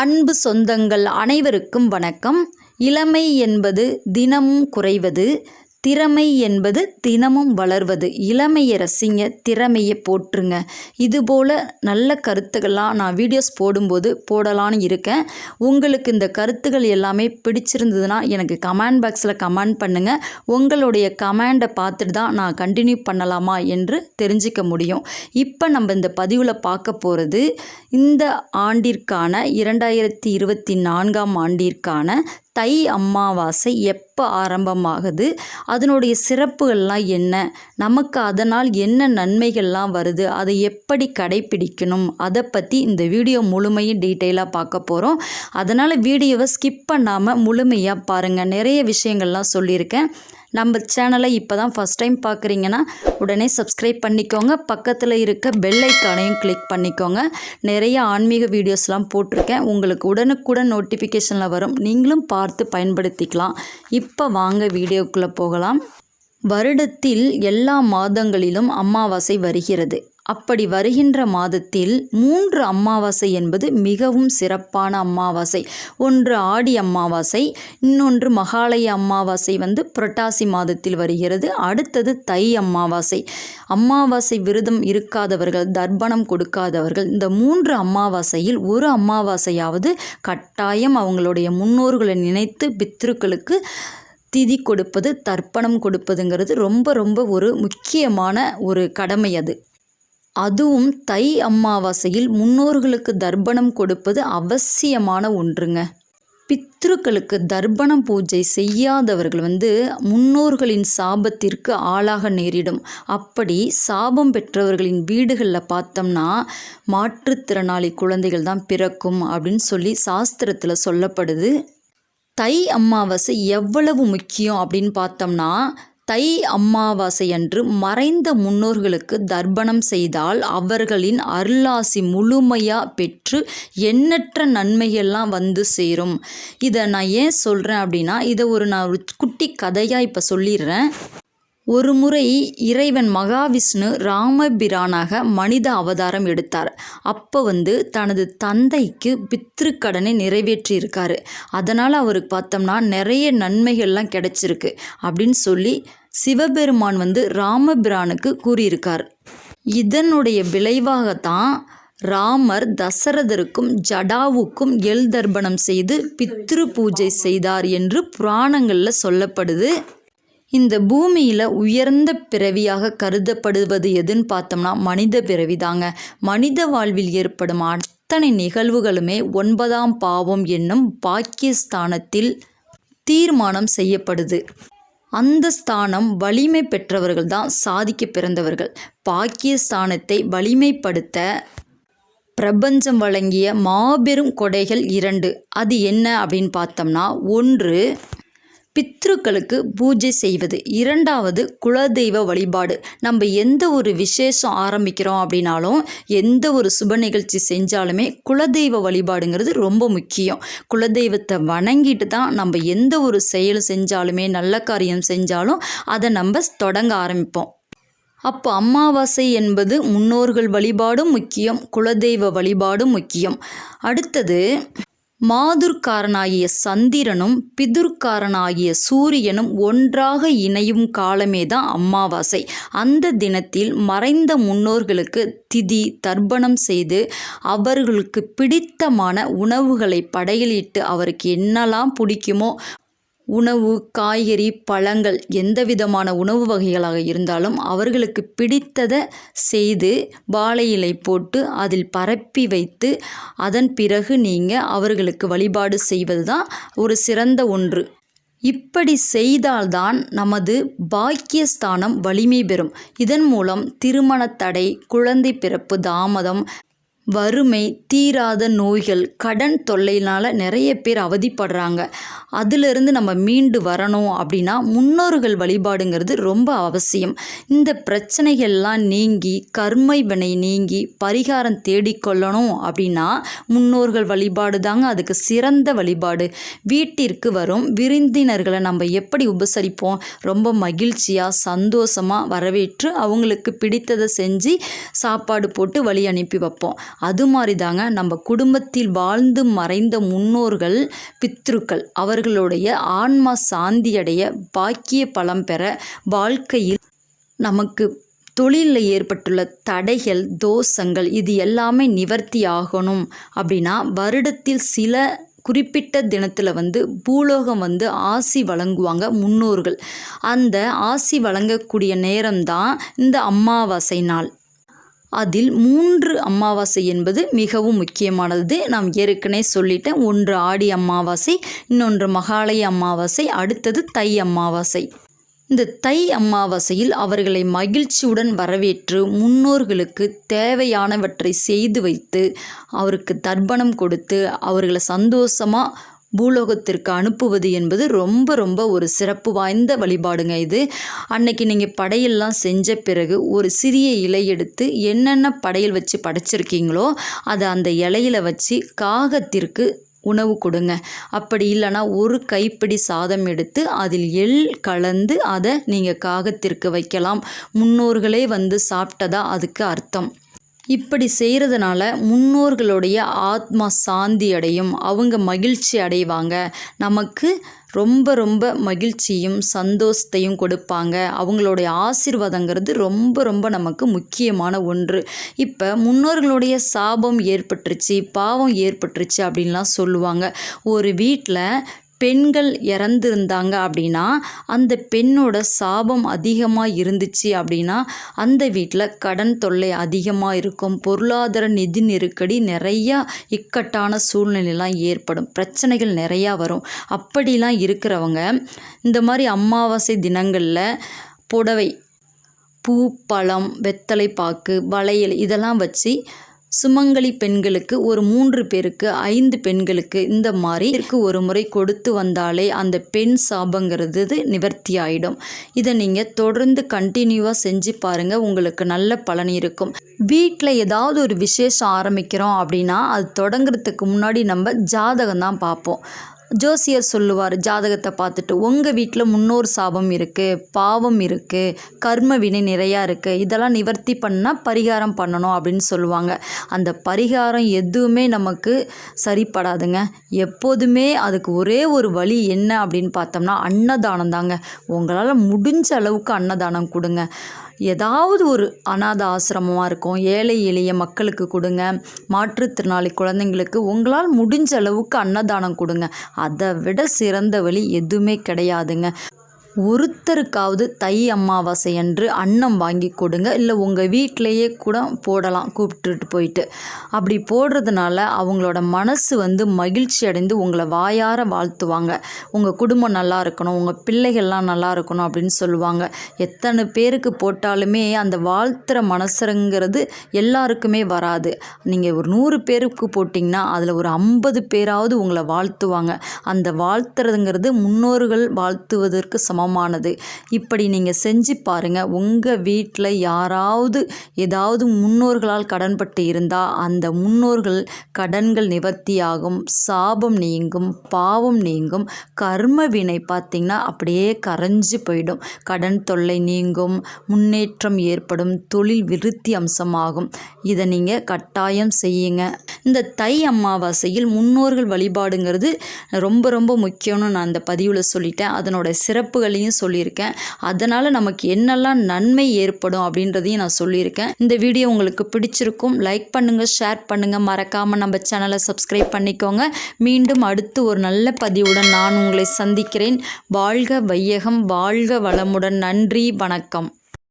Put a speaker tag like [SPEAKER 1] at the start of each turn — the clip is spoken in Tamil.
[SPEAKER 1] அன்பு சொந்தங்கள் அனைவருக்கும் வணக்கம். இளமை என்பது தினமும் குறைவது திறமை என்பது தினமும் வளர்வது. இளமையை ரசிங்க திறமையை போற்றுங்க. இதுபோல் நல்ல கருத்துக்கள்லாம் நான் வீடியோஸ் போடும்போது போடலான்னு இருக்கேன். உங்களுக்கு இந்த கருத்துக்கள் எல்லாமே பிடிச்சிருந்ததுன்னா எனக்கு கமெண்ட் பாக்ஸில் கமெண்ட் பண்ணுங்கள் உங்களுடைய கமெண்டை பார்த்துட்டு தான் நான் கண்டினியூ பண்ணலாமா என்று தெரிஞ்சிக்க முடியும். இப்போ நம்ம இந்த பதிவில் பார்க்க போகிறது இந்த ஆண்டிற்கான இரண்டாயிரத்தி இருபத்தி நான்காம் ஆண்டிற்கான தை அமாவாசை எப்போ ஆரம்பமாகுது? அதனுடைய சிறப்புகள்லாம் என்ன? நமக்கு அதனால் என்ன நன்மைகள்லாம் வருது? அதை எப்படி கடைப்பிடிக்கணும்? அதை பற்றி இந்த வீடியோ முழுமையும் டீட்டெயிலாக பார்க்க போகிறோம் அதனால் வீடியோவை ஸ்கிப் பண்ணாமல் முழுமையாக பாருங்கள் நிறைய விஷயங்கள்லாம் சொல்லியிருக்கேன். நம்ம சேனலை இப்போ தான் ஃபஸ்ட் டைம் பார்க்குறீங்கன்னா உடனே சப்ஸ்கிரைப் பண்ணிக்கோங்க. பக்கத்தில் இருக்க பெல் ஐக்கானையும் கிளிக் பண்ணிக்கோங்க. நிறைய ஆன்மீக வீடியோஸ்லாம் போட்டிருக்கேன். உங்களுக்கு உடனுக்குடன் நோட்டிஃபிகேஷனில் வரும். நீங்களும் பார்த்து பயன்படுத்திக்கலாம். இப்போ வாங்க வீடியோக்குள்ளே போகலாம். வருடத்தில் எல்லா மாதங்களிலும் அமாவாசை வருகிறது. அப்படி வருகின்ற மாதத்தில் மூன்று அமாவாசை என்பது மிகவும் சிறப்பான அமாவாசை. ஒன்று ஆடி அமாவாசை இன்னொன்று மகாலய அமாவாசை வந்து புரட்டாசி மாதத்தில் வருகிறது. அடுத்தது தை அமாவாசை. அமாவாசை விரதம் இருக்காதவர்கள் தர்ப்பணம் கொடுக்காதவர்கள் இந்த மூன்று அமாவாசையில் ஒரு அமாவாசையாவது கட்டாயம் அவங்களுடைய முன்னோர்களை நினைத்து பித்ருக்களுக்கு திதி கொடுப்பது தர்ப்பணம் கொடுப்பதுங்கிறது ரொம்ப ரொம்ப ஒரு முக்கியமான ஒரு கடமை அது. அதுவும் தை அமாவாசையில் முன்னோர்களுக்கு தர்ப்பணம் கொடுப்பது அவசியமான ஒன்றுங்க. பித்ருக்களுக்கு தர்ப்பணம் பூஜை செய்யாதவர்கள் வந்து முன்னோர்களின் சாபத்திற்கு ஆளாக நேரிடும். அப்படி சாபம் பெற்றவர்களின் வீடுகளில் பார்த்தோம்னா மாற்றுத்திறனாளி குழந்தைகள் தான் பிறக்கும் அப்படின்னு சொல்லி சாஸ்திரத்தில் சொல்லப்படுது. தை அமாவாசை எவ்வளவு முக்கியம் அப்படின்னு பார்த்தோம்னா தை அமாவாசை அன்று மறைந்த முன்னோர்களுக்கு தர்ப்பணம் செய்தால் அவர்களின் அருளாசி முழுமையாக பெற்று எண்ணற்ற நன்மைகள்லாம் வந்து சேரும். இதை நான் ஏன் சொல்கிறேன் அப்படின்னா இதை ஒரு நான் ஒரு குட்டி கதையாக இப்போ சொல்லிடுறேன். ஒரு முறை இறைவன் மகாவிஷ்ணு ராமபிரானாக மனித அவதாரம் எடுத்தார். அப்போ வந்து தனது தந்தைக்கு பித்ருக்கடனை நிறைவேற்றியிருக்காரு. அதனால் அவருக்கு பார்த்தோம்னா நிறைய நன்மைகள்லாம் கிடைச்சிருக்கு அப்படின்னு சொல்லி சிவபெருமான் வந்து ராமபிரானுக்கு கூறியிருக்கார். இதனுடைய விளைவாகத்தான் ராமர் தசரதருக்கும் ஜடாவுக்கும் எல் தர்ப்பணம் செய்து பித்ரு பூஜை செய்தார் என்று புராணங்களில் சொல்லப்படுது. இந்த பூமியில் உயர்ந்த பிறவியாக கருதப்படுவது எதுன்னு பார்த்தோம்னா மனித பிறவி தாங்க மனித வாழ்வில் ஏற்படும் அத்தனை நிகழ்வுகளுமே ஒன்பதாம் பாவம் என்னும் பாக்கியஸ்தானத்தில் தீர்மானம் செய்யப்படுது. அந்த ஸ்தானம் வலிமை பெற்றவர்கள் தான் சாதிக்க பிறந்தவர்கள். பாக்கியஸ்தானத்தை வலிமைப்படுத்த பிரபஞ்சம் வழங்கிய மாபெரும் கொடைகள் இரண்டு. அது என்ன அப்படின்னு பார்த்தோம்னா ஒன்று பித்ருக்களுக்கு பூஜை செய்வது. இரண்டாவது குலதெய்வ வழிபாடு. நம்ம எந்த ஒரு விசேஷம் ஆரம்பிக்கிறோம் அப்படின்னாலும் எந்த ஒரு சுப நிகழ்ச்சி செஞ்சாலுமே குலதெய்வ வழிபாடுங்கிறது ரொம்ப முக்கியம். குலதெய்வத்தை வணங்கிட்டு தான் நம்ம எந்த ஒரு செயல் செஞ்சாலுமே நல்ல காரியம் செஞ்சாலும் அதை நம்ம தொடங்க ஆரம்பிப்போம். அப்போ அமாவாசை என்பது முன்னோர்கள் வழிபாடும் முக்கியம் குலதெய்வ வழிபாடும் முக்கியம். அடுத்தது மாதுர்காரனாகிய சந்திரனும் பிதுர்காரனாகிய சூரியனும் ஒன்றாக இணையும் காலமே தான் அமாவாசை அந்த தினத்தில் மறைந்த முன்னோர்களுக்கு திதி தர்ப்பணம் செய்து அவர்களுக்கு பிடித்தமான உணவுகளை படையலிட்டு அவருக்கு என்னெல்லாம் பிடிக்குமோ உணவு காய்கறி பழங்கள் எந்த விதமான உணவு வகைகளாக இருந்தாலும் அவர்களுக்கு பிடித்ததை செய்து வாழை இலை போட்டு அதில் பரப்பி வைத்து அதன் பிறகு நீங்கள் அவர்களுக்கு வழிபாடு செய்வது தான் ஒரு சிறந்த ஒன்று. இப்படி செய்தால்தான் நமது பாக்கியஸ்தானம் வலிமை பெறும். இதன் மூலம் திருமண தடை குழந்தை பிறப்பு தாமதம் வறுமை தீராத நோய்கள் கடன் தொல்லையினால் நிறைய பேர் அவதிப்படுறாங்க. அதிலிருந்து நம்ம மீண்டு வரணும் அப்படின்னா முன்னோர்கள் வழிபாடுங்கிறது ரொம்ப அவசியம். இந்த பிரச்சனைகள்லாம் நீங்கி கர்மை வினை நீங்கி பரிகாரம் தேடிக்கொள்ளணும் அப்படின்னா முன்னோர்கள் வழிபாடு தாங்க அதுக்கு சிறந்த வழிபாடு. வீட்டிற்கு வரும் விருந்தினர்களை நம்ம எப்படி உபசரிப்போம்? ரொம்ப மகிழ்ச்சியாக சந்தோஷமாக வரவேற்று அவங்களுக்கு பிடித்ததை செஞ்சு சாப்பாடு போட்டு வழி அனுப்பி வைப்போம். அது மாதிரி தாங்க நம்ம குடும்பத்தில் வாழ்ந்து மறைந்த முன்னோர்கள் பித்ருக்கள். அவர்களுடைய ஆன்மா சாந்தியடைய பாக்கிய பலம் பெற வாழ்க்கையில் நமக்கு தொழிலில் ஏற்பட்டுள்ள தடைகள் தோஷங்கள் இது எல்லாமே நிவர்த்தி ஆகணும். அப்படின்னா வருடத்தில் சில குறிப்பிட்ட தினத்தில் வந்து பூலோகம் வந்து ஆசி வழங்குவாங்க முன்னோர்கள். அந்த ஆசி வழங்கக்கூடிய நேரம்தான் இந்த அமாவாசை நாள். அதில் மூன்று அமாவாசை என்பது மிகவும் முக்கியமானது. நாம் ஏற்கனவே சொல்லிட்டேன் ஒன்று ஆடி அமாவாசை இன்னொன்று மகாலய அமாவாசை அடுத்தது தை அமாவாசை. இந்த தை அமாவாசையில் அவர்களை மகிழ்ச்சியுடன் வரவேற்று முன்னோர்களுக்கு தேவையானவற்றை செய்து வைத்து அவருக்கு தர்ப்பணம் கொடுத்து அவர்களை சந்தோஷமாக பூலோகத்திற்கு அனுப்புவது என்பது ரொம்ப ரொம்ப ஒரு சிறப்பு வாய்ந்த வழிபாடுங்க இது. அன்னைக்கு நீங்கள் படையெல்லாம் செஞ்ச பிறகு ஒரு சிறிய இலை எடுத்து என்னென்ன படையல் வச்சு படைச்சிருக்கீங்களோ அதை அந்த இலையில வச்சு காகத்திற்கு உணவு கொடுங்க. அப்படி இல்லைன்னா ஒரு கைப்பிடி சாதம் எடுத்து அதில் எள் கலந்து அதை நீங்கள் காகத்திற்கு வைக்கலாம். முன்னோர்களே வந்து சாப்பிட்டதா அதுக்கு அர்த்தம். இப்படி செய்கிறதுனால முன்னோர்களுடைய ஆத்மா சாந்தி அடையும் அவங்க மகிழ்ச்சி அடைவாங்க. நமக்கு ரொம்ப ரொம்ப மகிழ்ச்சியும் சந்தோஷத்தையும் கொடுப்பாங்க. அவங்களுடைய ஆசீர்வாதங்கிறது ரொம்ப ரொம்ப நமக்கு முக்கியமான ஒன்று. இப்போ முன்னோர்களுடைய சாபம் ஏற்பட்டுருச்சு பாவம் ஏற்பட்டுருச்சு அப்படின்லாம் சொல்லுவாங்க. ஒரு வீட்டில் பெண்கள் இறந்துருந்தாங்க அப்படின்னா அந்த பெண்ணோட சாபம் அதிகமாக இருந்துச்சு அப்படின்னா அந்த வீட்டில் கடன் தொல்லை அதிகமாக இருக்கும். பொருளாதார நிதி நெருக்கடி நிறையா இக்கட்டான சூழ்நிலைலாம் ஏற்படும். பிரச்சனைகள் நிறையா வரும். அப்படிலாம் இருக்கிறவங்க இந்த மாதிரி அமாவாசை தினங்களில் புடவை பூ பழம் வெத்தலை பாக்கு வளையல் இதெல்லாம் வச்சு சுமங்கலி பெண்களுக்கு ஒரு மூன்று பேருக்கு ஐந்து பெண்களுக்கு இந்த மாதிரி ஒரு முறை கொடுத்து வந்தாலே அந்த பெண் சாபங்கிறது நிவர்த்தி ஆகிடும் இதை நீங்கள் தொடர்ந்து கண்டினியூவாக செஞ்சு பாருங்கள் உங்களுக்கு நல்ல பலன் இருக்கும். வீட்டில் ஏதாவது ஒரு விசேஷம் ஆரம்பிக்கிறோம் அப்படின்னா அது தொடங்குறதுக்கு முன்னாடி நம்ம ஜாதகம் தான் பார்ப்போம். ஜோசியர் சொல்லுவார் ஜாதகத்தை பார்த்துட்டு உங்கள் வீட்டில் முன்னோர் சாபம் இருக்குது பாவம் இருக்குது கர்ம வினை நிறையா இருக்குது இதெல்லாம் நிவர்த்தி பண்ணால் பரிகாரம் பண்ணணும் அப்படின்னு சொல்லுவாங்க. அந்த பரிகாரம் எதுவுமே நமக்கு சரிப்படாதுங்க. எப்போதுமே அதுக்கு ஒரே ஒரு வழி என்ன அப்படின்னு பார்த்தோம்னா அன்னதானம் தாங்க உங்களால் முடிஞ்ச அளவுக்கு அன்னதானம் கொடுங்க. ஏதாவது ஒரு அநாத ஆசிரமமாக இருக்கும். ஏழை எளிய மக்களுக்கு கொடுங்க. மாற்றுத்திறனாளி குழந்தைங்களுக்கு உங்களால் முடிஞ்ச அளவுக்கு அன்னதானம் கொடுங்க. அதை விட சிறந்த வழி எதுவுமே கிடையாதுங்க. ஒருத்தருக்காவது தை அமாவாசை அன்று அன்னம் வாங்கி கொடுங்க. இல்லை உங்கள் வீட்டிலையே கூட போடலாம் கூப்பிட்டுட்டு போயிட்டு. அப்படி போடுறதுனால அவங்களோட மனசு வந்து மகிழ்ச்சி அடைந்து உங்களை வாயார வாழ்த்துவாங்க. உங்கள் குடும்பம் நல்லா இருக்கணும் உங்கள் பிள்ளைகள்லாம் நல்லா இருக்கணும் அப்படின்னு சொல்லுவாங்க. எத்தனை பேருக்கு போட்டாலுமே அந்த வாழ்த்துற மனசுங்கிறது எல்லாருக்குமே வராது. நீங்கள் ஒரு நூறு பேருக்கு போட்டிங்கன்னா அதில் ஒரு ஐம்பது பேராவது உங்களை வாழ்த்துவாங்க. அந்த வாழ்த்துறதுங்கிறது முன்னோர்கள் வாழ்த்துவதற்கு சமம். சமமானது இப்படி நீங்கள் செஞ்சு பாருங்கள் உங்கள் வீட்டில் யாராவது ஏதாவது முன்னோர்களால் கடன்பட்டு இருந்தால் அந்த முன்னோர்கள் கடன்கள் நிவர்த்தியாகும். சாபம் நீங்கும் பாவம் நீங்கும். கர்ம வினை பார்த்திங்கன்னா அப்படியே கரைஞ்சு போயிடும். கடன் தொல்லை நீங்கும் முன்னேற்றம் ஏற்படும் தொழில் விருத்தி அம்சமாகும். இதை நீங்கள் கட்டாயம் செய்யுங்க. இந்த தை அமாவாசையில் முன்னோர்கள் வழிபாடுங்கிறது ரொம்ப ரொம்ப முக்கியம்னு நான் அந்த பதிவில் சொல்லிட்டேன். அதனோட சிறப்புகளையும் சொல்லியிருக்கேன். அதனால் நமக்கு என்னெல்லாம் நன்மை ஏற்படும் அப்படின்றதையும் நான் சொல்லியிருக்கேன். இந்த வீடியோ உங்களுக்கு பிடிச்சிருக்கும் லைக் பண்ணுங்கள் ஷேர் பண்ணுங்கள் மறக்காமல் நம்ம சேனலை சப்ஸ்கிரைப் பண்ணிக்கோங்க. மீண்டும் அடுத்து ஒரு நல்ல பதிவுடன் நான் உங்களை சந்திக்கிறேன். வாழ்க வையகம் வாழ்க வளமுடன். நன்றி வணக்கம்.